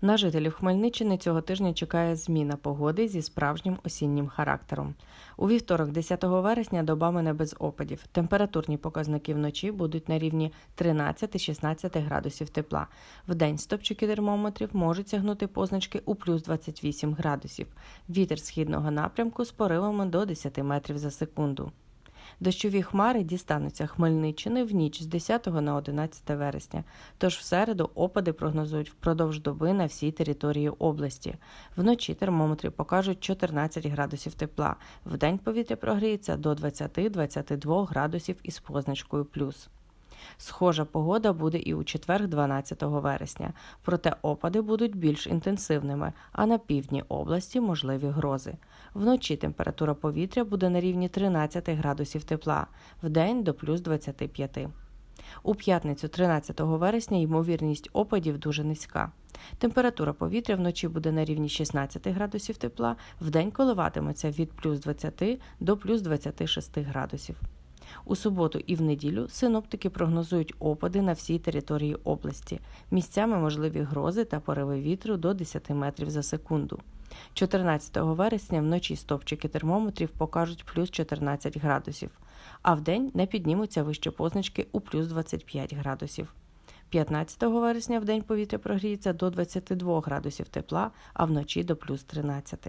На жителів Хмельниччини цього тижня чекає зміна погоди зі справжнім осіннім характером. У вівторок, 10 вересня, доба мене без опадів. Температурні показники вночі будуть на рівні 13-16 градусів тепла. Вдень стопчики термометрів можуть сягнути позначки у плюс 28 градусів. Вітер східного напрямку з поривами до 10 метрів за секунду. Дощові хмари дістануться Хмельниччини в ніч з 10 на 11 вересня. Тож в середу опади прогнозують впродовж доби на всій території області. Вночі термометри покажуть 14 градусів тепла. Вдень повітря прогріється до 20-22 градусів із позначкою плюс. Схожа погода буде і у четвер, 12 вересня, проте опади будуть більш інтенсивними, а на півдні області можливі грози. Вночі температура повітря буде на рівні 13 градусів тепла, вдень до плюс 25. У п'ятницю 13 вересня ймовірність опадів дуже низька. Температура повітря вночі буде на рівні 16 градусів тепла, вдень коливатиметься від плюс 20 до плюс 26 градусів. У суботу і в неділю синоптики прогнозують опади на всій території області. Місцями можливі грози та пориви вітру до 10 метрів за секунду. 14 вересня вночі стопчики термометрів покажуть плюс 14 градусів, а вдень не піднімуться вище позначки у плюс 25 градусів. 15 вересня вдень повітря прогріється до 22 градусів тепла, а вночі до плюс 13.